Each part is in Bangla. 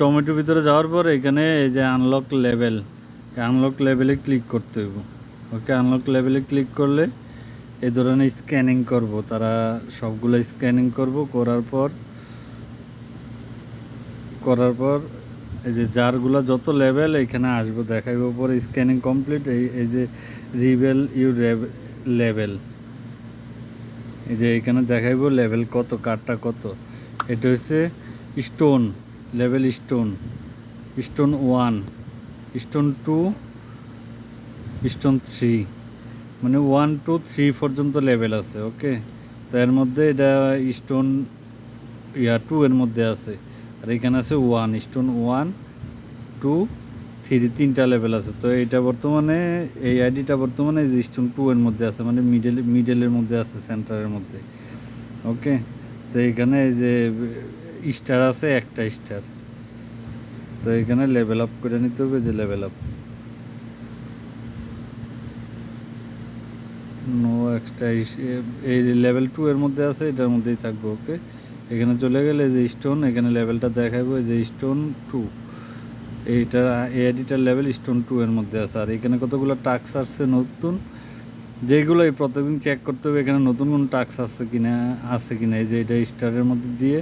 টমেটোর ভিতরে যাওয়ার পর এখানে এই যে আনলক লেভেল আনলক লেভেলে ক্লিক করতে হইব। ওকে আনলক লেভেলে ক্লিক করলে এই ধরনের স্ক্যানিং করব। তারা সবগুলো স্ক্যানিং করব, করার পর করার পর এই যে জারগুলো যত লেভেল এখানে আসব, দেখাইব পরে স্ক্যানিং কমপ্লিট এই এই যে রিভেল ইউ লেভেল এই যে এখানে দেখাইবো লেভেল কত, কাঠটা কত। এটা হচ্ছে stone level stone stone one, stone two, stone three মানে ওয়ান টু থ্রি পর্যন্ত লেভেল আছে, ওকে? তো এর মধ্যে এটা স্টোন, ইয়া টু এর মধ্যে আছে, আর এখানে আছে one, stone one, two, three তিনটা লেভেল আছে, তো এটা বর্তমানে, এই আইডিটা বর্তমানে স্টোন টু এর মধ্যে আছে মানে মিডল, মিডলের মধ্যে আছে, সেন্টারের মধ্যে, ওকে? তো এখানে যে স্টার আছে একটা স্টার তো এখানে লেভেল আপ করে নিতে হবে যে লেভেল আপ নো এক্সট্রা এই লেভেল টু এর মধ্যে আছে, এটার মধ্যেই থাকব ওকে এখানে চলে গেলে যে স্টোন এখানে লেভেলটা দেখাবো যে স্টোন টু এইটা এআইডিটার লেভেল স্টোন টু এর মধ্যে আছে। আর এখানে কতগুলো টাক্স আসছে নতুন? যেগুলো প্রত্যেকদিন চেক করতে হবে, এখানে নতুন কোন টাক্স আছে কিনা আছে কিনা, এই যে এটা স্টারের মধ্যে দিয়ে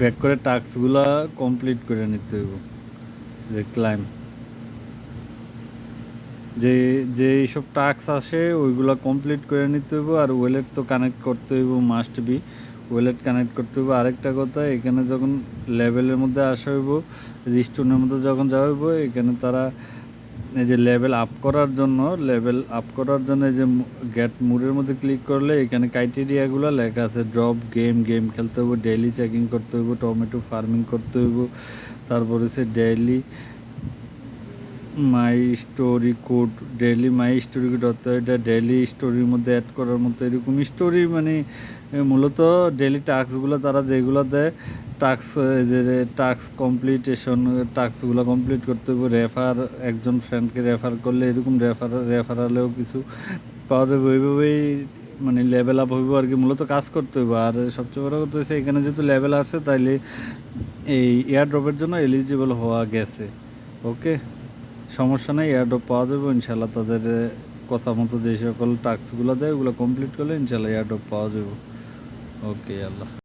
ব্যাক করে টাস্কগুলো কমপ্লিট করে নিতে হইব, যে ক্লাইম যে যে এইসব টাস্ক আসে, ওইগুলো কমপ্লিট করে নিতে হইব, আর ওয়েলেট তো কানেক্ট করতে হইব মাস্ট বি ওয়েলেট কানেক্ট করতে হইব। আরেকটা কথা, এখানে যখন লেভেলের মধ্যে আসা হইব, রিস্টোনের মধ্যে যখন যাওয়া হইব, এখানে তারা এই যে লেভেল আপ করার জন্য লেভেল আপ করার জন্য যে গেট মুডের মধ্যে ক্লিক করলে এখানে ক্রাইটেরিয়াগুলো লেখা আছে ড্রপ গেম গেম খেলতে হইব ডেইলি চেকিং করতে হইব টমেটো ফার্মিং করতে হইব, তারপরে হচ্ছে daily my story code daily my story code অর্থাৎ এটা ডেইলি স্টোরির মধ্যে অ্যাড করার মতো এরকম স্টোরি মানে মূলত ডেইলি টাস্কগুলো তারা যেগুলো দেয় টাস্ক যে টাস্ক কমপ্লিটেশন টাস্কগুলো কমপ্লিট করতে হবে রেফার একজন ফ্রেন্ডকে রেফার করলে এরকম রেফার রেফারালেও কিছু পাওয়া যাবে, ওইভাবেই মানে লেভেল আপ হইব আর কি, মূলত কাজ করতে হইব। আর সবচেয়ে বড় কথা হচ্ছে এখানে যেহেতু লেভেল আসছে তাইলে এই এয়ার ড্রপের জন্য এলিজিবল হওয়া গেছে ওকে সমস্যা নেই এয়ারড্রপ পাওয়া যাবে ইনশাল্লাহ তাদের কথা মতো যে সকল টাস্কগুলো দেয়, ওগুলো কমপ্লিট করলে ইনশাল্লাহ এয়ারড্রপ পাওয়া যাবে। ওকে আল্লাহ।